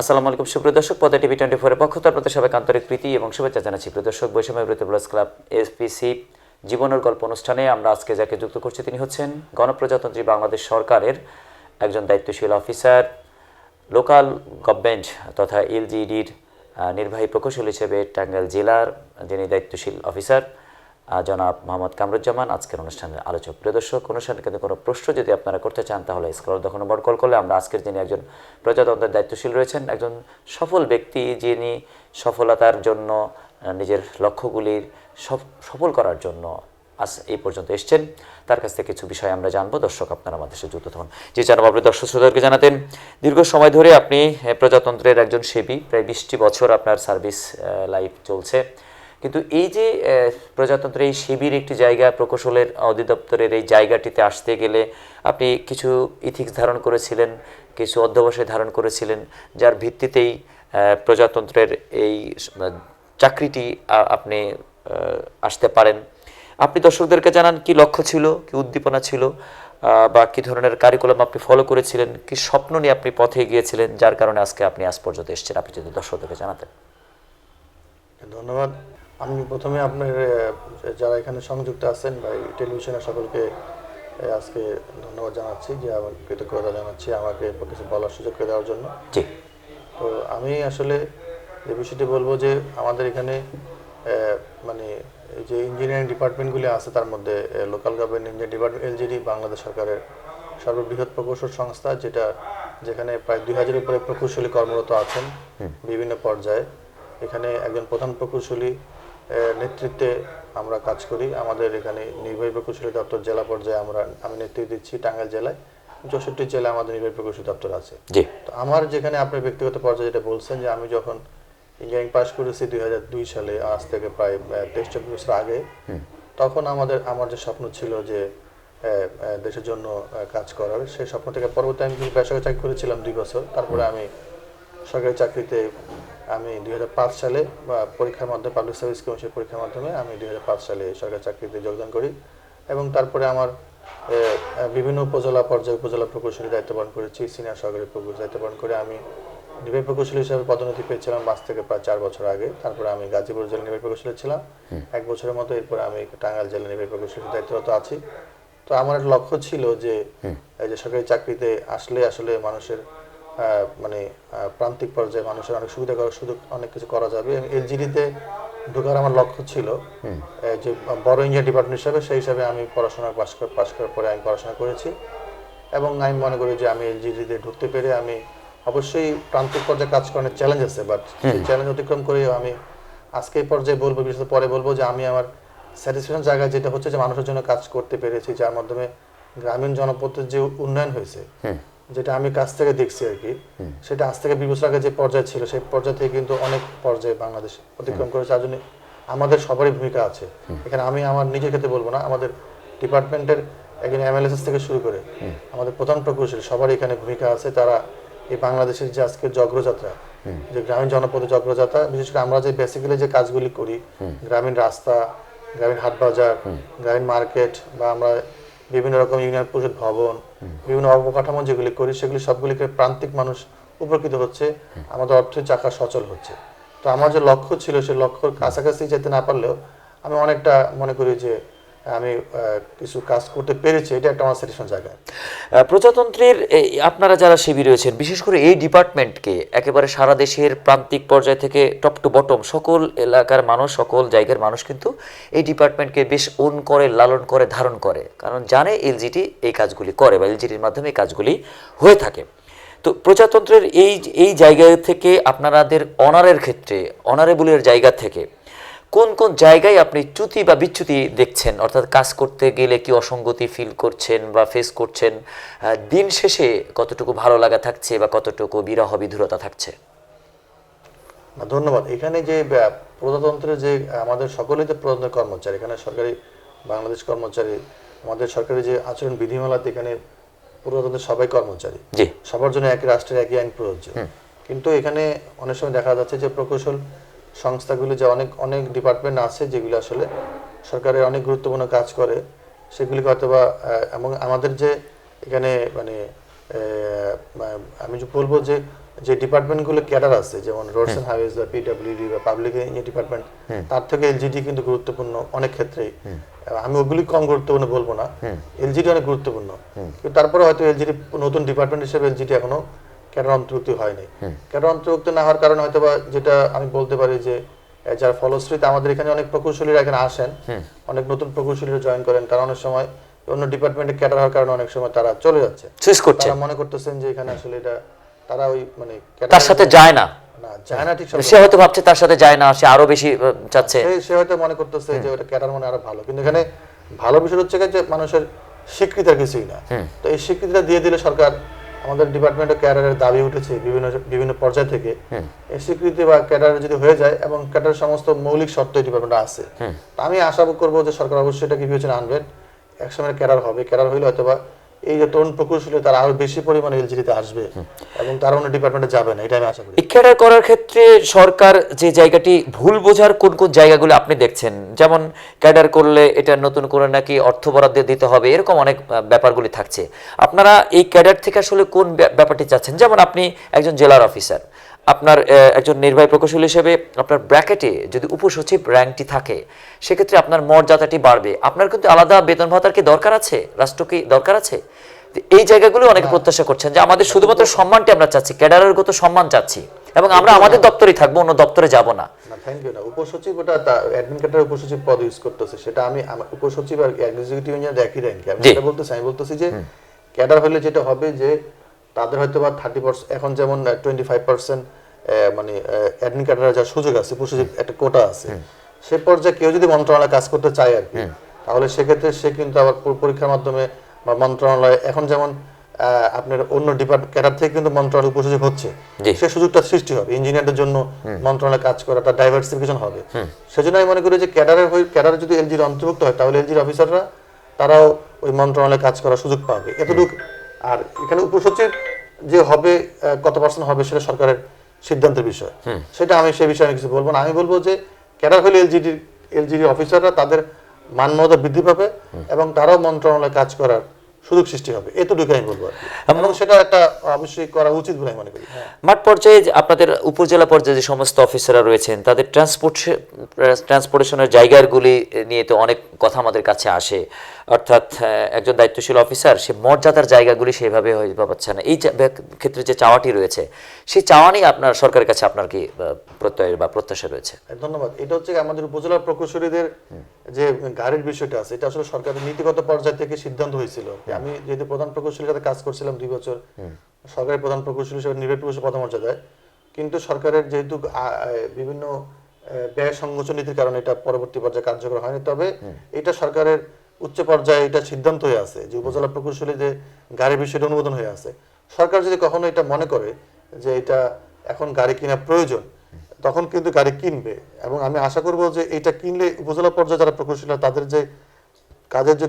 আসসালামু আলাইকুম, সুপ্রিয় দর্শক পদে টিভি টোয়েন্টি ফোরের পক্ষ থেকে আপনাদের সবাইকে আন্তরিক প্রীতি এবং শুভেচ্ছা জানাচ্ছি। প্রিয় দর্শক, বৈষম্য বিরোধী প্লাস ক্লাব, এসপিসি, জীবনের গল্প অনুষ্ঠানে আমরা আজকে যাকে যুক্ত করছি তিনি হচ্ছেন গণপ্রজাতন্ত্রী বাংলাদেশ সরকারের একজন দায়িত্বশীল অফিসার, লোকাল গভর্নমেন্ট তথা এলজিডির নির্বাহী প্রকৌশল হিসেবে টাঙ্গাইল জেলার যিনি দায়িত্বশীল অফিসার। জনাব মোহাম্মদ কামরুজ্জামান, আজকের অনুষ্ঠানের আলোচক প্রিয় দর্শক অনুষ্ঠানে কিন্তু কোনো প্রশ্ন যদি আপনারা করতে চান, তাহলে স্ক্রল দশ নম্বর কল করলে আমরা আজকের যিনি একজন প্রজাতন্ত্রের দায়িত্বশীল রয়েছেন, একজন সফল ব্যক্তি যিনি সফলতার জন্য নিজের লক্ষ্যগুলির সফ- সফল করার জন্য আজ এই পর্যন্ত এসছেন। তার কাছ থেকে কিছু বিষয় আমরা জানব। দর্শক, আপনারা আমাদের সাথে যুক্ত থাকুন। যে জানাব আপনি দর্শক শ্রোতাদেরকে জানাতেন, দীর্ঘ সময় ধরে আপনি প্রজাতন্ত্রের একজন সেবী, প্রায় বিশটি বছর আপনার সার্ভিস লাইফ চলছে। কিন্তু এই যে আহ, প্রজাতন্ত্রের এই শিবির একটি জায়গা প্রকৌশলের অধিদপ্তরের এই জায়গাটিতে আসতে গেলে আপনি কিছু ইথিক্স ধারণ করেছিলেন কিছু অধ্যবসায় ধারণ করেছিলেন যার ভিত্তিতেই প্রজাতন্ত্রের এই চাকরিটি আপনি আসতে পারেন। আপনি দর্শকদেরকে জানান কি লক্ষ্য ছিল কি উদ্দীপনা ছিল বা কি ধরনের কারিকুলাম আপনি ফলো করেছিলেন কি স্বপ্ন নিয়ে আপনি পথে গিয়েছিলেন যার কারণে আজকে আপনি আজ পর্যন্ত এসেছেন। আপনি যদি দর্শকদেরকে জানাতেন। ধন্যবাদ। আমি প্রথমে আপনার যারা এখানে সংযুক্ত আছেন বা এই টেলিভিশনের সকলকে আজকে ধন্যবাদ জানাচ্ছি যে আমার কৃতজ্ঞতা জানাচ্ছি আমাকে কিছু বলার সুযোগ করে দেওয়ার জন্য। জি। তো আমি আসলে যে বিষয়টি বলব যে আমাদের এখানে মানে যে ইঞ্জিনিয়ারিং ডিপার্টমেন্টগুলি আছে তার মধ্যে local government engineering department LGD Bangladesh সরকারের সর্ববৃহৎ প্রকৌশল সংস্থা যেটা যেখানে প্রায় দুই হাজার উপরে প্রকৌশলী কর্মরত আছেন বিভিন্ন পর্যায়ে। এখানে একজন প্রধান প্রকৌশলী নেতৃত্বে আমরা কাজ করি। আমাদের এখানে নির্বাহী প্রকৌশলী দপ্তর জেলা পর্যায়ে আমরা আমি নেতৃত্ব দিচ্ছি টাঙ্গাইল জেলায়। চৌষট্টি জেলায় আমাদের নির্বাহী প্রকৌশলী দপ্তর আছে। জি। তো আমার যেখানে আপনার ব্যক্তিগত পর্যায়ে যেটা বলছেন যে আমি যখন ইঞ্জিনিয়ারিং পাস করেছি দুই হাজার দুই সালে আজ থেকে প্রায় তেইশ চব্বিশ বছর আগে তখন আমাদের আমার যে স্বপ্ন ছিল যে দেশের জন্য কাজ করার সেই স্বপ্ন থেকে পরবর্তী আমি বেসরকারি চাকরি করেছিলাম দুই বছর। তারপরে আমি সরকারি চাকরিতে আমি দু হাজার পাঁচ সালে বা পরীক্ষার মাধ্যমে পাবলিক সার্ভিস কমিশনের পরীক্ষার মাধ্যমে আমি দুই হাজার পাঁচ সালে সরকারি চাকরিতে যোগদান করি এবং তারপরে আমার বিভিন্ন উপজেলা পর্যায়ে উপজেলা প্রকৌশলী দায়িত্ব পালন করেছি সিনিয়র সরকারি প্রকৌশলী দায়িত্ব পালন করে আমি নির্বাহী প্রকৌশলী হিসাবে পদোন্নতি পেয়েছিলাম পাঁচ থেকে প্রায় চার বছর আগে। তারপরে আমি গাজীপুর জেলা নির্বাহী প্রকৌশলী ছিলাম। এক বছরের মতো এরপরে আমি টাঙ্গাইল জেলা নির্বাহী প্রকৌশলী দায়িত্বরত আছি। তো আমার একটা লক্ষ্য ছিল যে এই যে সরকারি চাকরিতে আসলে আসলে মানুষের মানে প্রান্তিক পর্যায়ে মানুষের অনেক সুবিধা করার সুযোগ অনেক কিছু করা যাবে। এলজিডিতে ঢোকার আমার লক্ষ্য ছিল যে বড় ইঞ্জিনিয়ার ডিপার্টমেন্ট হিসাবে সেই হিসাবে আমি পড়াশোনা পাশ কর- পাশ করার পরে আমি পড়াশোনা করেছি। এবং আমি মনে করি যে আমি এলজিডিতে ঢুকতে পেরে আমি অবশ্যই প্রান্তিক পর্যায়ে কাজ করার চ্যালেঞ্জ আছে বাট সেই চ্যালেঞ্জ অতিক্রম করে আমি আজকে পর্যায়ে বলব বিশেষত পরে বলব যে আমি আমার স্যাটিসফ্যাকশন জায়গায় যেটা হচ্ছে যে মানুষের জন্য কাজ করতে পেরেছি যার মাধ্যমে গ্রামীণ জনপদের যে উন্নয়ন হয়েছে যেটা আমি কাছ থেকে দেখছি আর কি সেটা আজ থেকে বিশ বছর আগে যে পর্যায়ে ছিল সেই পর্যায়ে থেকে কিন্তু অনেক পর্যায়ে বাংলাদেশ অতিক্রম করেছে। তার জন্য আমাদের সবারই ভূমিকা আছে। এখানে আমি আমার নিজের ক্ষেত্রে বলব না আমাদের ডিপার্টমেন্টের একজন এমএলএসএস থেকে শুরু করে আমাদের প্রধান প্রকৌশলী সবারই এখানে ভূমিকা আছে। তারা এই বাংলাদেশের যে আজকে জগ্রযাত্রা যে গ্রামীণ জনপদের জগ্রযাত্রা বিশেষ করে আমরা যে বেসিক্যালি যে কাজগুলি করি গ্রামীণ রাস্তা গ্রামীণ হাট বাজার গ্রামীণ মার্কেট বা আমরা বিভিন্ন রকম ইউনিয়ন পরিষদ ভবন, বিভিন্ন অবকাঠামো যেগুলি করি, সেগুলি সবগুলিকে প্রান্তিক মানুষ উপকৃত হচ্ছে। আমাদের অর্থের চাকা সচল হচ্ছে। তো আমার যে লক্ষ্য ছিল সেই লক্ষ্যর কাছাকাছি যেতে না পারলেও আমি অনেকটা মনে করি যে আমি কিছু কাজ করতে পেরেছি, এটা একটা আমার স্যাটিসফ্যাকশন জায়গা। প্রজাতন্ত্রের আপনারা যারা শিবির রয়েছেন বিশেষ করে এই ডিপার্টমেন্টকে, একেবারে সারা দেশের প্রান্তিক পর্যায় থেকে টপ টু বটম সকল এলাকার মানুষ, সকল জায়গার মানুষ কিন্তু এই ডিপার্টমেন্টকে বেশ ওন করে, লালন করে, ধারণ করে। কারণ জানে এলজিটি এই কাজগুলি করে বা এলজিটির মাধ্যমে এই কাজগুলি হয়ে থাকে। তো প্রজাতন্ত্রের এই এই জায়গা থেকে আপনাদের অনারের ক্ষেত্রে অনারেবলের জায়গা থেকে কোন কোন জায়গায় আপনি চ্যুতি বা বিচ্যুতি দেখছেন? অর্থাৎ কাজ করতে গেলে কি অসঙ্গতি ফিল করছেন বা ফেস করছেন? দিন শেষে কতটুকু ভালো লাগা থাকছে বা কতটুকু বিরহ বিধুরতা থাকছে? ধন্যবাদ। এখানে যে প্রজাতন্ত্রের যে আমাদের সকলেই যে প্রজাতন্ত্রের কর্মচারী। এখানে সরকারি বাংলাদেশ কর্মচারী আমাদের সরকারি যে আচরণ বিধিমালাতে এখানে প্রজাতন্ত্রের সবাই কর্মচারী। জি। সবার জন্য একই রাষ্ট্রের একই আইন প্রযোজ্য। কিন্তু এখানে অনেক সময় দেখা যাচ্ছে যে প্রকৌশল সংস্থাগুলি যে অনেক অনেক ডিপার্টমেন্ট আছে যেগুলো আসলে সরকারের অনেক গুরুত্বপূর্ণ কাজ করে সেগুলিকে হয়তো বা আহ, এবং আমাদের যে এখানে মানে আমি যে বলব যে যে ডিপার্টমেন্টগুলো ক্যাডার আছে যেমন রোডস এন্ড হাইওয়েজ বা পিডব্লিউডি বা পাবলিক ডিপার্টমেন্ট তার থেকে এলজিডি কিন্তু গুরুত্বপূর্ণ অনেক ক্ষেত্রেই। আমি ওগুলি কম গুরুত্বপূর্ণ বলব না। এলজিডি অনেক গুরুত্বপূর্ণ। কিন্তু তারপরে হয়তো এলজিডি নতুন ডিপার্টমেন্ট হিসেবে এলজিডি এখনও ক্যাডার অন্তর্ভুক্ত হয়নি? ক্যাডার অন্তর্ভুক্ত না হওয়ার কারণে হয়তো যেটা আমি বলতে পারি যে যার ফলশ্রুতিতে আমাদের এখানে অনেক প্রকৌশলীরা এখানে আসেন অনেক নতুন প্রকৌশলীরা জয়েন করেন তারা অনেক সময় অন্য ডিপার্টমেন্টে ক্যাডার হওয়ার কারণে অনেক সময় তারা চলে যাচ্ছে। শেষ করছেন তারা মনে করতেছেন যে এখানে আসলে এটা তারা ওই মানে তার সাথে যায় না। না যায় না ঠিক সে হয়তো ভাবছে তার সাথে যায় না সে আরও বেশি চাচ্ছে সে হয়তো মনে করতেছে যে ওটা ক্যাডার মানে আরও ভালো। কিন্তু এখানে ভালো বিষয় হচ্ছে যে মানুষের স্বীকৃতি আর কিছুই না। তো এই স্বীকৃতিটা দিয়ে দিলে সরকার আমাদের ডিপার্টমেন্ট ক্যাডারের দাবি উঠেছে বিভিন্ন বিভিন্ন পর্যায় থেকে। স্বীকৃতি বা ক্যাডার যদি হয়ে যায় এবং ক্যাডার সমস্ত মৌলিক শর্ত ডিপার্টমেন্টে আছে তা আমি আশা করব যে সরকার অবশ্যই এটাকে বিবেচনা আনবেন। একসময় ক্যাডার হবে। ক্যাডার হইলে হয়তোবা এই যে তরুণ প্রকৌশলী তারা আরও বেশি পরিমাণে এলজিডিতে আসবে এবং তারা অন্য ডিপার্টমেন্টে যাবে না এটা আমি আশা করি। শিক্ষাটা করার ক্ষেত্রে সরকার যে জায়গাটি ভুল বোঝার কোন কোন জায়গাগুলো আপনি দেখছেন? যেমন ক্যাডার করলে এটা নতুন করে নাকি অর্থ বরাদ্দ দিতে হবে এরকম অনেক ব্যাপারগুলি থাকছে। আপনারা এই ক্যাডার থেকে আসলে কোন ব্যাপ- ব্যাপারটি চাচ্ছেন? যেমন আপনি একজন জেলার অফিসার আপনার একজন নির্বাহী প্রকৌশলী হিসেবে আপনার ব্র্যাকেটে যদি উপসচিব র্যাঙ্কটি থাকে সেক্ষেত্রে আপনার মর্যাদাটি বাড়বে। আপনার কিন্তু আলাদা বেতন ভাতার কি দরকার আছে? রাষ্ট্র কি দরকার আছে? এই জায়গাগুলো অনেকে প্রত্যাশা করছেন যে আমাদের শুধুমাত্র সম্মানটি আমরা চাচ্ছি ক্যাডারের গত সম্মান চাচ্ছি এবং আমরা আমাদের দপ্তরেই থাকব অন্য দপ্তরে যাব না। থ্যাংক ইউ না। উপসচিব ওটা অ্যাডমিন ক্যাডার উপসচিব পদ ইউজ করতেছে সেটা আমি উপসচিব আর এক্সিকিউটিভ ইঞ্জিনিয়ার একই র্যাঙ্কে আমি। বলতেছি আমি বলতেছি যে ক্যাডার হলে যেটা হবে যে তাদের হয়তো বা থার্টি পার্সেন্ট এখন যেমন টোয়েন্টি ফাইভ পার্সেন্ট মানে অ্যাডমিন ক্যাডারের যা সুযোগ আছে উপসচিব একটা কোটা আছে সে পর্যায়ে কেউ যদি মন্ত্রণালয়ে কাজ করতে চায় আর কি তাহলে সেক্ষেত্রে সে কিন্তু আবার পরীক্ষার মাধ্যমে বা মন্ত্রণালয় এখন যেমন আপনার অন্য ডিপার্টমেন্ট ক্যাডার থেকে কিন্তু মন্ত্রণালয় উপসচিব হচ্ছে সে সুযোগটা সৃষ্টি হবে ইঞ্জিনিয়ারদের জন্য মন্ত্রণালয়ে কাজ করা তার ডাইভার্সিফিকেশন হবে। সেজন্য আমি মনে করি যে ক্যাডারের হয়ে ক্যাডারে যদি এলজির অন্তর্ভুক্ত হয় তাহলে এলজির অফিসাররা তারাও ওই মন্ত্রণালয়ে কাজ করার সুযোগ পাবে। এতটুকু আর এখানে উপসচিব যে হবে কত পার্সেন্ট হবে সেটা সরকারের সিদ্ধান্তের বিষয়। সেটা আমি সে বিষয়ে আমি কিছু বলব না। আমি বলব যে ক্যাডার হলে এলজিডি এলজিডি অফিসাররা তাদের মানমর্যাদা বৃদ্ধি পাবে এবং তারাও মন্ত্রণালয়ে কাজ করার সুযোগ সৃষ্টি হবে। এতটুকু আমি বলব। এবং সেটা একটা অবশ্যই করা উচিত বলে আমি মনে করি। হ্যাঁ। মাঠ পর্যায়ে আপনাদের উপজেলা পর্যায়ে যে সমস্ত অফিসাররা রয়েছেন তাদের ট্রান্সপোর্ট ট্রান্সপোর্টেশনের জায়গাগুলি নিয়ে তো অনেক কথা আমাদের কাছে আসে। অর্থাৎ একজন দায়িত্বশীল অফিসার সে মর্যাদার জায়গাগুলি সেভাবে হয়তো পাচ্ছে না। এই ক্ষেত্রে যে চাওয়াটি রয়েছে সেই চাওয়া নিয়ে আপনার সরকারের কাছে আপনার কি প্রত্যয় বা প্রত্যাশা রয়েছে? ধন্যবাদ। এটা হচ্ছে আমাদের উপজেলা প্রকৌশলীদের যে গাড়ির বিষয়টা আছে এটা আসলে সরকারের নীতিগত পর্যায় থেকে সিদ্ধান্ত হয়েছিল। আমি যেহেতু প্রধান প্রকৌশলীর সাথে কাজ করছিলাম দুই বছর সরকারের প্রধান প্রকৌশলী হিসেবে নির্বাহী প্রকৌশলী পদমর্যাদায় কিন্তু সরকারের যেহেতু বিভিন্ন ব্যয় সংকোচন নীতির কারণে এটা পরবর্তী পর্যায়ে কার্যকর হয়নি। তবে এটা সরকারের উচ্চ পর্যায়ে এটা সিদ্ধান্ত হয়ে আছে যে উপজেলা প্রকৌশলী যে গাড়ির বিষয়টা অনুমোদন হয়ে আছে। সরকার যদি কখনো এটা মনে করে যে এটা এখন গাড়ি কেনা প্রয়োজন তখন কিন্তু গাড়ি কিনবে। এবং আমি আশা করব যে এটা কিনলে উপজেলা পর্যায়ে যারা প্রকৌশলী তাদের যে কাজের যে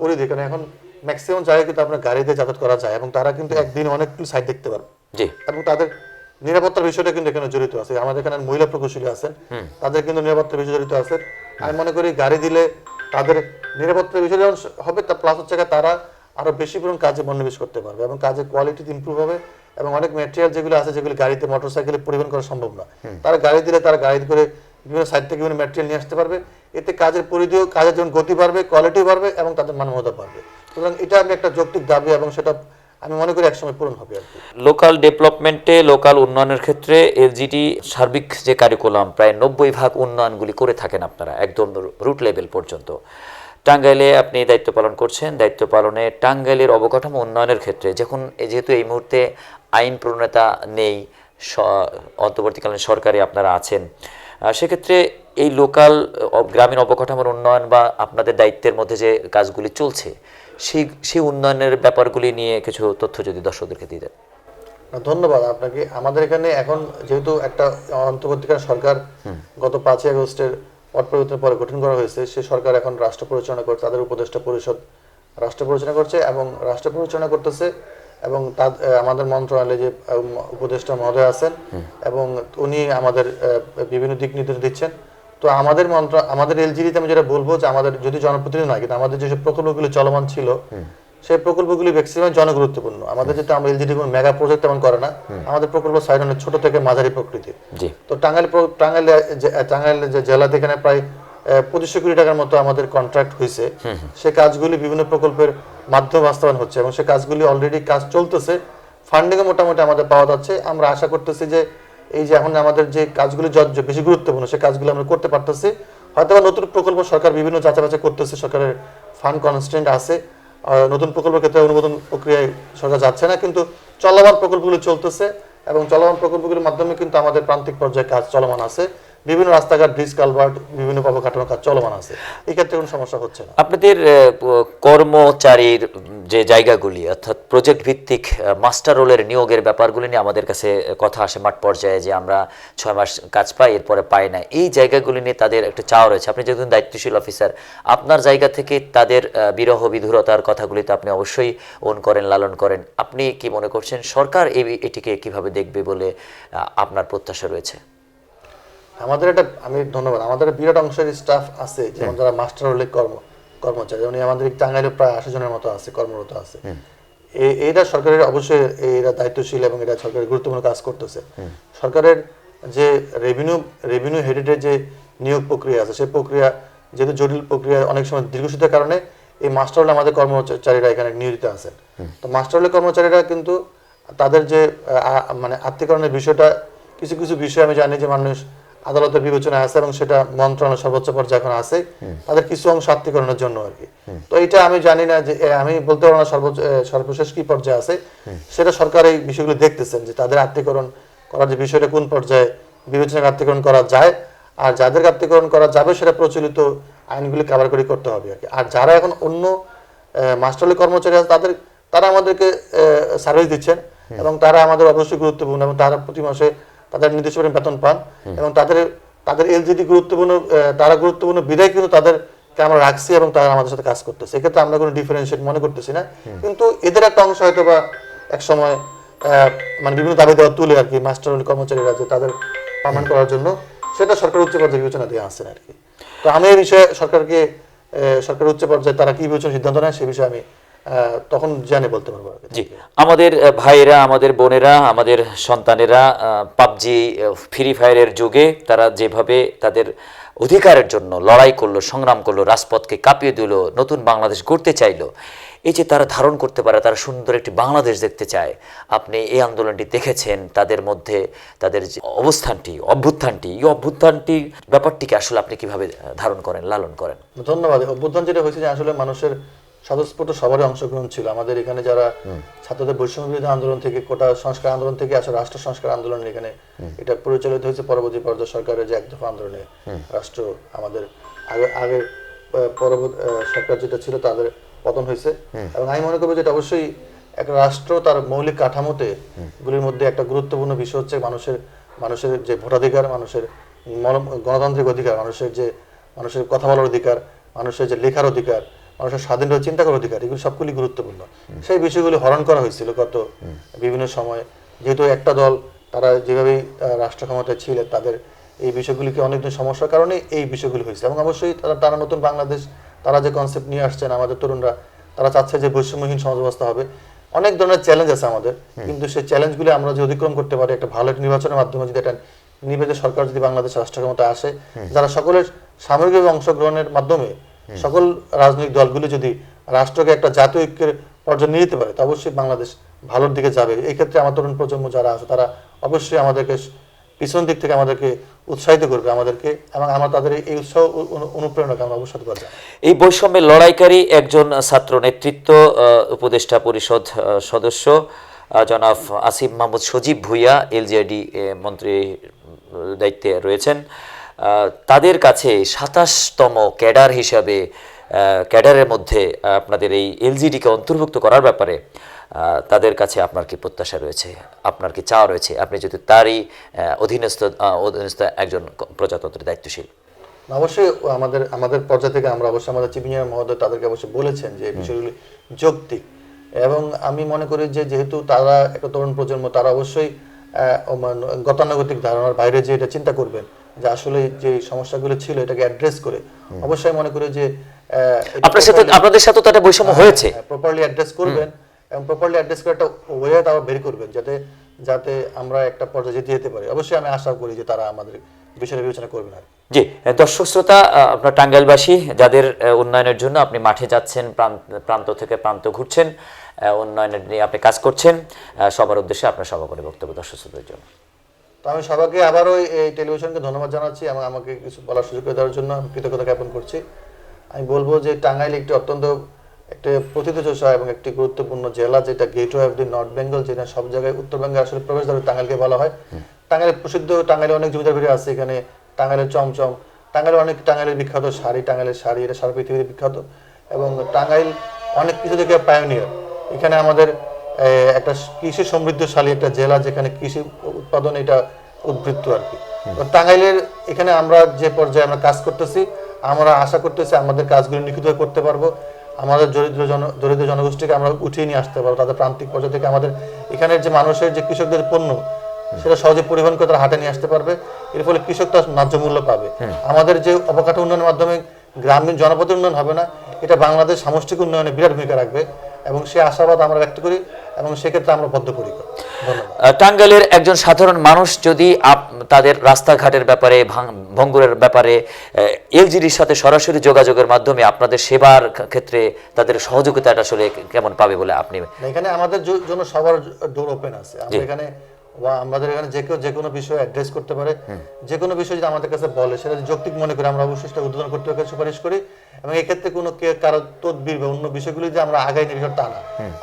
পরিধি কারণ এখন ম্যাক্সিমাম জায়গায় কিন্তু আপনার গাড়িতে যাতায়াত করা যায় এবং তারা কিন্তু একদিনে অনেকগুলো সাইড দেখতে পারবে। জি। এবং তাদের নিরাপত্তার বিষয়টা কিন্তু এখানে জড়িত আছে। আমাদের এখানে মহিলা প্রকৌশলী আছেন তাদের কিন্তু নিরাপত্তার বিষয় জড়িত আছে। আমি মনে করি গাড়ি দিলে তাদের নিরাপত্তা বিষয় যেমন হবে তা প্লাস হচ্ছে তারা আরও বেশি পরিমাণ কাজে মনোনিবেশ করতে পারবে এবং কাজের কোয়ালিটি ইম্প্রুভ হবে এবং অনেক মেটেরিয়াল যেগুলো আছে যেগুলি গাড়িতে মোটরসাইকেলে পরিবহন করা সম্ভব না। তারা গাড়ি দিলে তারা গাড়ি করে বিভিন্ন সাইড থেকে বিভিন্ন মেটেরিয়াল নিয়ে আসতে পারবে। এতে কাজের পরিধিও কাজের যেমন গতি বাড়বে কোয়ালিটি বাড়বে এবং তাদের মানবতা বাড়বে। সুতরাং এটা আমি একটা যৌক্তিক দাবি এবং সেটা আমি মনে করি একসময় পূরণ হবে আর কি। লোকাল ডেভেলপমেন্টে লোকাল উন্নয়নের ক্ষেত্রে এলজিডি সার্বিক যে কারিকুলাম প্রায় নব্বই ভাগ উন্নয়নগুলি করে থাকেন আপনারা, একদম রুট লেভেল পর্যন্ত। টাঙ্গাইলে আপনি দায়িত্ব পালন করছেন, দায়িত্ব পালনে টাঙ্গাইলের অবকাঠামো উন্নয়নের ক্ষেত্রে, যখন যেহেতু এই মুহূর্তে আইন প্রণেতা নেই অন্তর্বর্তীকালীন সরকারে আপনারা আছেন সেক্ষেত্রে এই লোকাল গ্রামীণ অবকাঠামোর উন্নয়ন বা আপনাদের দায়িত্বের মধ্যে যে কাজগুলি চলছে সেই সেই উন্নয়নের ব্যাপারগুলি নিয়ে কিছু তথ্য যদি দর্শকদেরকে দিয়ে দেন। ধন্যবাদ আপনাকে। আমাদের এখানে এখন যেহেতু একটা অন্তর্বর্তীকালীন সরকার গত পাঁচই আগস্টের পট পরিবর্তনের পরে গঠন করা হয়েছে সে সরকার এখন রাষ্ট্র পরিচালনা করছে তাদের উপদেষ্টা পরিষদ রাষ্ট্র পরিচালনা করছে এবং রাষ্ট্র পরিচালনা করতেছে এবং তার আমাদের মন্ত্রণালয়ে যে উপদেষ্টা মহোদয় আছেন এবং উনি আমাদের বিভিন্ন দিক নির্দেশ দিচ্ছেন। তো আমাদের মন্ত্র আমাদের এলজিডিতে আমি যেটা বলব যে আমাদের যদি জনপ্রতিনিধি নয় কিন্তু আমাদের যেসব প্রকল্পগুলো চলমান ছিল সেই প্রকল্পগুলি ম্যাক্সিমাম জনগুরুত্বপূর্ণ। আমাদের যেটা আমরা এলজিডি কোনো মেগা প্রজেক্ট তেমন করে না আমাদের প্রকল্প সাইড অনেক ছোট থেকে মাঝারি প্রকৃতির। তো টাঙ্গাইল টাঙ্গাইলে টাঙ্গাইল যে জেলাতে এখানে প্রায় পঁচিশশো কোটি টাকার মতো আমাদের কন্ট্রাক্ট হয়েছে সে কাজগুলি বিভিন্ন প্রকল্পের মাধ্যমে বাস্তবায়ন হচ্ছে এবং সে কাজগুলি অলরেডি কাজ চলতেছে। ফান্ডিংও মোটামুটি আমাদের পাওয়া যাচ্ছে। আমরা আশা করতেছি যে এই যে এখন আমাদের যে কাজগুলো বেশি গুরুত্বপূর্ণ, সেই কাজগুলো আমরা করতে পারতেছি। হয়তো নতুন প্রকল্প সরকার বিভিন্ন যাচাবাচা করতেছে, সরকারের ফান্ড কনস্ট্যান্ট আছে। নতুন প্রকল্পের ক্ষেত্রে অনুমোদন প্রক্রিয়ায় সরকার যাচ্ছে না, কিন্তু চলমান প্রকল্পগুলো চলতেছে এবং চলমান প্রকল্পগুলোর মাধ্যমে কিন্তু আমাদের প্রান্তিক পর্যায়ে কাজ চলমান আছে। বিভিন্ন রাস্তাঘাট ব্রিজ কালভার্ট বিভিন্ন অবকাঠামোর কাজ চলমান আছে। এই ক্ষেত্রে কোনো সমস্যা হচ্ছে না। আপনাদের কর্মচারীর যে জায়গাগুলি, অর্থাৎ প্রজেক্ট ভিত্তিক মাস্টার রোলের নিয়োগের ব্যাপারগুলি নিয়ে আমাদের কাছে কথা আসে মাঠ পর্যায়ে যে আমরা ছয় মাস কাজ পাই, এরপরে পাই না। এই জায়গাগুলি নিয়ে তাদের একটা চাওয়া রয়েছে। আপনি যেহেতু দায়িত্বশীল অফিসার আপনার জায়গা থেকে তাদের বিরহ বিধুরতার কথাগুলি তো আপনি অবশ্যই ওন করেন, লালন করেন। আপনি কি মনে করছেন সরকার এটিকে কীভাবে দেখবে বলে আপনার প্রত্যাশা রয়েছে? আমাদের একটা আমি ধন্যবাদ আমাদের একটা বিরাট অংশের স্টাফ আছে যেমন যারা মাস্টার হলে কর্ম কর্মচারী যেমন আমাদের টাঙ্গাইলে প্রায় আশি জনের মতো আছে কর্মরত আছে। এ- এইটা সরকারের অবশ্যই এরা দায়িত্বশীল এবং এটা সরকারের গুরুত্বপূর্ণ কাজ করতেছে। সরকারের যে রেভিনিউ রেভিনিউ হেডেডের যে নিয়োগ প্রক্রিয়া আছে সেই প্রক্রিয়া যেহেতু জটিল প্রক্রিয়া অনেক সময় দীর্ঘসূত্রের কারণে এই মাস্টার হলে আমাদের কর্মচারীরা এখানে নিয়োজিত আছেন। তো মাস্টার হলে কর্মচারীরা কিন্তু তাদের যে মানে আত্মীকরণের বিষয়টা কিছু কিছু বিষয় আমি জানি যে মানুষ আদালতের বিবেচনায় আছে এবং সেটা মন্ত্রণালয় সর্বোচ্চ পর্যায়ে এখন আছে। তাদের কিছু অংশ আত্মীকরণের জন্য আর কি। তো এটা আমি জানি না যে আমি বলতে পারব না সর্বোচ্চ সর্বশেষ কি পর্যায়ে আছে। সেটা সরকার এই বিষয়গুলো দেখতেছেন যে তাদের আত্মীকরণ করার যে বিষয়টা কোন পর্যায়ে বিবেচনা আত্মীকরণ করা যায় আর যাদের আত্মীকরণ করা যাবে সেটা প্রচলিত আইনগুলি কাভার করে করতে হবে আর কি। আর যারা এখন অন্য মাস্টারলি কর্মচারী আছে তাদের তারা আমাদেরকে সার্ভিস দিচ্ছেন এবং তারা আমাদের অবশ্যই গুরুত্বপূর্ণ এবং তারা প্রতি মাসে তাদের নির্দিষ্ট পরিমাণ বেতন পান এবং তাদের তাদের এলজিডি গুরুত্বপূর্ণ তারা গুরুত্বপূর্ণ বিদায় কিন্তু তাদেরকে আমরা রাখছি এবং তারা আমাদের সাথে কাজ করতেছে। এক্ষেত্রে আমরা কোনো ডিফারেন্সিয়েট মনে করতেছি না। কিন্তু এদের একটা অংশ হয়তো বা এক সময় মানে বিভিন্ন দাবি দেওয়া তুলে আর কি মাস্টার কর্মচারীরা যে তাদের পালন করার জন্য সেটা সরকার উচ্চ পর্যায়ে বিবেচনা দিয়ে আসছেন আর কি। তো আমি এই বিষয়ে সরকারকে সরকার উচ্চ পর্যায়ে তারা কি বিবেচনা সিদ্ধান্ত নেয় সে বিষয়ে আমি তখন জানে বলতে পারব জি। আমাদের ভাইয়েরা আমাদের বোনেরা আমাদের সন্তানেরা পাবজি ফ্রি ফায়ারের যুগে তারা যেভাবে তাদের অধিকারের জন্য লড়াই করল সংগ্রাম করল রাজপথকে কাঁপিয়ে দিল নতুন বাংলাদেশ গড়তে চাইলো এই যে তারা ধারণ করতে পারে তারা সুন্দর একটি বাংলাদেশ দেখতে চায়। আপনি এই আন্দোলনটি দেখেছেন তাদের মধ্যে তাদের যে অবস্থানটি অভ্যুত্থানটি এই অভ্যুত্থানটির ব্যাপারটিকে আসলে আপনি কীভাবে ধারণ করেন লালন করেন? ধন্যবাদ। অভ্যুত্থান যেটা হয়েছে যে আসলে মানুষের স্বতঃস্ফূর্ত সবারই অংশগ্রহণ ছিল। আমাদের এখানে যারা ছাত্রদের বৈষম্য বিরোধী আন্দোলন থেকে কোটা সংস্কার আন্দোলন থেকে আসলে রাষ্ট্র সংস্কার আন্দোলন এখানে এটা পরিচালিত হয়েছে পরবর্তী পর্যায়ে সরকারের যে এক দফা আন্দোলনে রাষ্ট্র আমাদের আগে আগে পরবর্তী সরকার যেটা ছিল তাদের পতন হয়েছে। এবং আমি মনে করব যেটা অবশ্যই একটা রাষ্ট্র তার মৌলিক কাঠামোতে গুলির মধ্যে একটা গুরুত্বপূর্ণ বিষয় হচ্ছে মানুষের মানুষের যে ভোটাধিকার মানুষের মন- গণতান্ত্রিক অধিকার মানুষের যে মানুষের কথা বলার অধিকার মানুষের যে লেখার অধিকার মানুষের স্বাধীনভাবে চিন্তা করার অধিকার এগুলো সবগুলি গুরুত্বপূর্ণ। সেই বিষয়গুলি হরণ করা হয়েছিল গত বিভিন্ন সময়ে। যেহেতু একটা দল তারা যেভাবেই আহ, রাষ্ট্র ক্ষমতায় ছিলেন তাদের এই বিষয়গুলিকে অনেকদিন সমস্যার কারণে এই বিষয়গুলি হয়েছে। এবং অবশ্যই তারা তারা নতুন বাংলাদেশ তারা যে কনসেপ্ট নিয়ে আসছেন আমাদের তরুণরা তারা চাচ্ছে যে বৈষম্যহীন সমাজ ব্যবস্থা হবে। অনেক ধরনের চ্যালেঞ্জ আছে আমাদের। কিন্তু সেই চ্যালেঞ্জগুলি আমরা যদি অতিক্রম করতে পারি একটা ভালো একটা নির্বাচনের মাধ্যমে যদি একটা নিবেদন সরকার যদি বাংলাদেশ রাষ্ট্র ক্ষমতায় আসে যারা সকলের সামগ্রিক অংশগ্রহণের মাধ্যমে সকল রাজনৈতিক দলগুলি যদি রাষ্ট্রকে একটা জাতীয় ঐক্যের পর্যায়ে নিয়ে যেতে পারে তো অবশ্যই বাংলাদেশ ভালোর দিকে যাবে। এই ক্ষেত্রে আমার তরুণ প্রজন্ম যারা আছে তারা অবশ্যই আমাদেরকে পিছন দিক থেকে আমাদেরকে উৎসাহিত করবে আমাদেরকে এবং আমরা তাদের এই উৎসাহ অনু- অনুপ্রেরণাকে আমরা অবশ্যই করব এই বৈষম্যের লড়াইকারী একজন ছাত্র নেতৃত্ব আহ, উপদেষ্টা পরিষদ সদস্য জনাব আসিফ মাহমুদ সজীব ভুইয়া এলজিআইডি মন্ত্রী দায়িত্বে রয়েছেন। তাদের কাছে সাতাশতম ক্যাডার হিসাবে ক্যাডারের মধ্যে আপনাদের এই এলজিডিকে অন্তর্ভুক্ত করার ব্যাপারে তাদের কাছে আপনার কি প্রত্যাশা রয়েছে? আপনার কি চাওয়া রয়েছে? আপনি যদি তারই অধীনস্থ অধীনস্থ একজন প্রজাতন্ত্রের দায়িত্বশীল। অবশ্যই আমাদের আমাদের পর্যায় থেকে আমরা অবশ্যই আমাদের চিফ ইঞ্জিনিয়ার মহোদয় তাদেরকে অবশ্যই বলেছেন যে বিষয়গুলি যৌক্তিক। এবং আমি মনে করি যে যেহেতু তারা একটা তরুণ প্রজন্ম তারা অবশ্যই গতানুগতিক ধারণার বাইরে যে এটা চিন্তা করবেন। যে আসলে যে সমস্যাগুলো ছিল এটাকে অ্যাড্রেস করে অবশ্যই মনে করি যে আপনার সাথে আপনাদের সাথে তো একটা বৈষম্য হয়েছে। প্রপারলি অ্যাড্রেস করবেন এবং প্রপারলি অ্যাড্রেস করে একটা ওয়ে তারা বের করবেন যাতে যাতে আমরা একটা পর্যায়ে যেতে যেতে পারি। অবশ্যই আমি আশা করি যে তারা আমাদের বিষয়ে বিবেচনা করবেন আর জি দর্শক শ্রোতা আপনার টাঙ্গাইলবাসী যাদের উন্নয়নের জন্য আপনি মাঠে যাচ্ছেন প্রান্ত- থেকে প্রান্ত ঘুরছেন উন্নয়নের নিয়ে আপনি কাজ করছেন সবার উদ্দেশ্যে আপনার সভাপতি বক্তব্য দর্শক শ্রোতাদের জন্য। তো আমি সবাইকে আবারও এই টেলিভিশনকে ধন্যবাদ জানাচ্ছি এবং আমাকে কিছু বলার সুযোগ করে দেওয়ার জন্য আমি কৃতজ্ঞতা জ্ঞাপন করছি। আমি বলব যে টাঙ্গাইল একটি অত্যন্ত একটি প্রথিতযশা এবং একটি গুরুত্বপূর্ণ জেলা যেটা gateway of the North Bengal যেটা সব জায়গায় উত্তরবঙ্গে আসলে প্রবেশদ্বার টাঙ্গাইলকে বলা হয়। টাঙ্গাইলের প্রসিদ্ধ টাঙ্গাইলে অনেক জমিদার বাড়ি আছে এখানে। টাঙ্গাইলের চমচম টাঙ্গাইলে অনেক টাঙ্গাইলের বিখ্যাত শাড়ি টাঙ্গাইলের শাড়ি এটা সারা পৃথিবীতে বিখ্যাত। এবং টাঙ্গাইল অনেক কিছু থেকে পায়োনিয়ার এখানে আমাদের একটা কৃষি সমৃদ্ধশালী একটা জেলা যেখানে কৃষি উৎপাদন এটা উদ্বৃত্ত আর কি। টাঙ্গাইলের এখানে আমরা যে পর্যায়ে আমরা কাজ করতেছি আমরা আশা করতেছি আমাদের কাজগুলো নিখুঁতভাবে করতে পারব। আমাদের দরিদ্র জন দরিদ্র জনগোষ্ঠীকে আমরা উঠিয়ে নিয়ে আসতে পারব তাদের প্রান্তিক পর্যায়ে থেকে আমাদের এখানের যে মানুষের যে কৃষকদের পণ্য সেটা সহজে পরিবহন করে তারা হাটে নিয়ে আসতে পারবে। এর ফলে কৃষক তার ন্যায্য মূল্য পাবে। আমাদের যে অবকাঠামো উন্নয়নের মাধ্যমে গ্রামীণ জনপদের উন্নয়ন হবে না এটা বাংলাদেশ সামষ্টিক উন্নয়নে বিরাট ভূমিকা রাখবে। এবং সে আশাবাদ আমরা ব্যক্ত করি এবং সেক্ষেত্রে আমরা বদ্ধপরিকর। টাঙ্গাইলের একজন সাধারণ মানুষ যদি তাদের রাস্তাঘাটের ব্যাপারে ভাঙ- ভঙ্গুরের ব্যাপারে এলজিডির সাথে সরাসরি যোগাযোগের মাধ্যমে আপনাদের সেবার ক্ষেত্রে তাদের সহযোগিতাটা আসলে কেমন পাবে বলে আপনি এখানে আমাদের জন্য সবার ডোর ওপেন আছে। আমরা এখানে বা আমাদের এখানে যে কেউ যে কোনো বিষয় অ্যাড্রেস করতে পারে। যে কোনো বিষয় যদি আমাদের কাছে বলে সেটা যৌক্তিক মনে করে আমরা অবশ্যই সেটা উদ্বোধন করতে সুপারিশ করি এবং এক্ষেত্রে কোনো কে কারও তদবির বা অন্য বিষয়গুলি যে আমরা আগাই নিয়ে বিষয় তা না।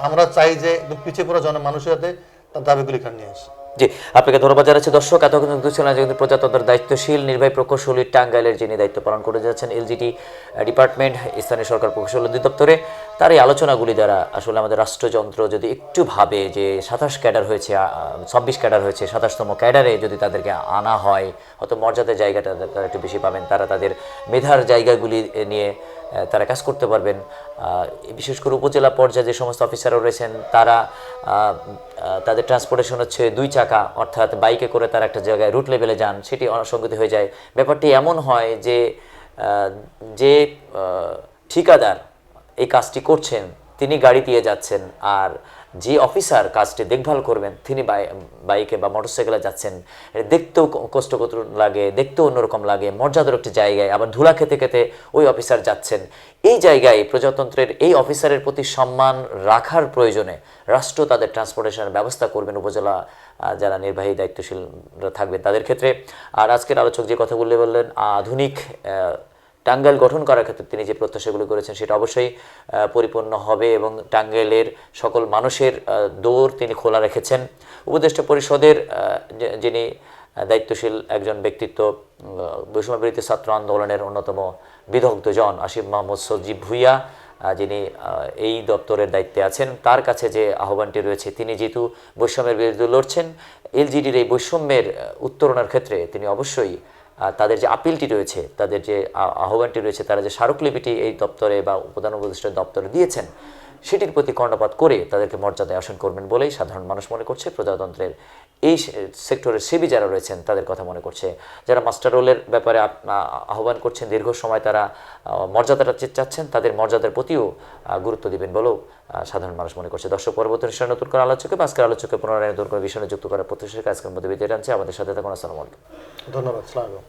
আমরা চাই যে একদম পিছিয়ে পড়া জন মানুষের যাতে তার দাবিগুলি এখানে নিয়ে আসে। জি আপনাকে ধন্যবাদ জানাচ্ছি। দর্শক এতক্ষণ কিন্তু ছিলেন একজন প্রজাতন্ত্রের দায়িত্বশীল নির্বাহী প্রকৌশলী টাঙ্গাইলের যিনি দায়িত্ব পালন করে যাচ্ছেন এলজিটি ডিপার্টমেন্ট স্থানীয় সরকার প্রকৌশল অধিদপ্তরে। তার এই আলোচনাগুলি দ্বারা আসলে আমাদের রাষ্ট্রযন্ত্র যদি একটু ভাবে যে সাতাশ ক্যাডার হয়েছে ছাব্বিশ ক্যাডার হয়েছে, সাতাশতম ক্যাডারে যদি তাদেরকে আনা হয়, হয়তো মর্যাদার জায়গাটা তারা একটু বেশি পাবেন, তারা তাদের মেধার জায়গাগুলি নিয়ে তারা কাজ করতে পারবেন। বিশেষ করে উপজেলা পর্যায়ে যে সমস্ত অফিসাররা রয়েছেন, তারা তাদের ট্রান্সপোর্টেশন হচ্ছে দুই চাকা, অর্থাৎ বাইকে করে তারা একটা জায়গায় রুট লেভেলে যান, সেটি অসঙ্গতি হয়ে যায়। ব্যাপারটি এমন হয় যে যে ঠিকাদার এই কাজটি করছেন, তিনি গাড়ি দিয়ে যাচ্ছেন আর যে অফিসার কাজটি দেখভাল করবেন, তিনি বাই- বাইকে বা মোটরসাইকেলে যাচ্ছেন দেখতেও কষ্টকর লাগে, দেখতেও অন্যরকম লাগে, মর্যাদার একটি জায়গায়, আবার ধুলা খেতে খেতে ওই অফিসার যাচ্ছেন। এই জায়গায় প্রজাতন্ত্রের এই অফিসারের প্রতি সম্মান রাখার প্রয়োজনে রাষ্ট্র তাদের ট্রান্সপোর্টেশনের ব্যবস্থা করবেন, উপজেলা যারা নির্বাহী দায়িত্বশীলরা থাকবেন তাদের ক্ষেত্রে। আর আজকের আলোচক যে কথা বললে বললেন, আধুনিক টাঙ্গাইল গঠন করার ক্ষেত্রে তিনি যে প্রত্যাশাগুলো করেছেন সেটা অবশ্যই পরিপূর্ণ হবে এবং টাঙ্গাইলের সকল মানুষের দৌড় তিনি খোলা রেখেছেন। উপদেষ্টা পরিষদের যিনি দায়িত্বশীল একজন ব্যক্তিত্ব উম, বৈষম্য বিরোধী ছাত্র আন্দোলনের অন্যতম বিদগ্ধজন আসিফ মাহমুদ সজিব ভুইয়া যিনি এই দপ্তরের দায়িত্বে আছেন। তার কাছে যে আহ্বানটি রয়েছে তিনি যেহেতু বৈষম্যের বিরুদ্ধে লড়ছেন এলজিডির এই বৈষম্যের উত্তরণের ক্ষেত্রে তিনি অবশ্যই তাদের যে আপিলটি রয়েছে, তাদের যে আহ্বানটি রয়েছে, তারা যে স্মারকলিপিটি এই দপ্তরে বা প্রধান উপদেষ্টার দপ্তরে দিয়েছেন সেটির প্রতি কর্ণপাত করে তাদেরকে মর্যাদায় আসন করবেন বলেই সাধারণ মানুষ মনে করছে। প্রজাতন্ত্রের এই সেক্টরের সেবি যারা রয়েছেন, তাদের কথা মনে করছে। যারা মাস্টার রোলের ব্যাপারে আহ্বান করছেন, দীর্ঘ সময় তারা মর্যাদাটা চাচ্ছেন, তাদের মর্যাদার প্রতিও গুরুত্ব দিবেন বলেও সাধারণ মানুষ মনে করছে। দর্শক পরবর্তী অনুষ্ঠানে নতুন করে আলোচকে আজকের আলোচকে পুনরায় নতুন করে বিষয়ে যুক্ত করার প্রত্যাশাকে আজকের মধ্যে বিদায় টানছে আমাদের সাথে থাকুন, আসসালামু আলাইকুম। ধন্যবাদ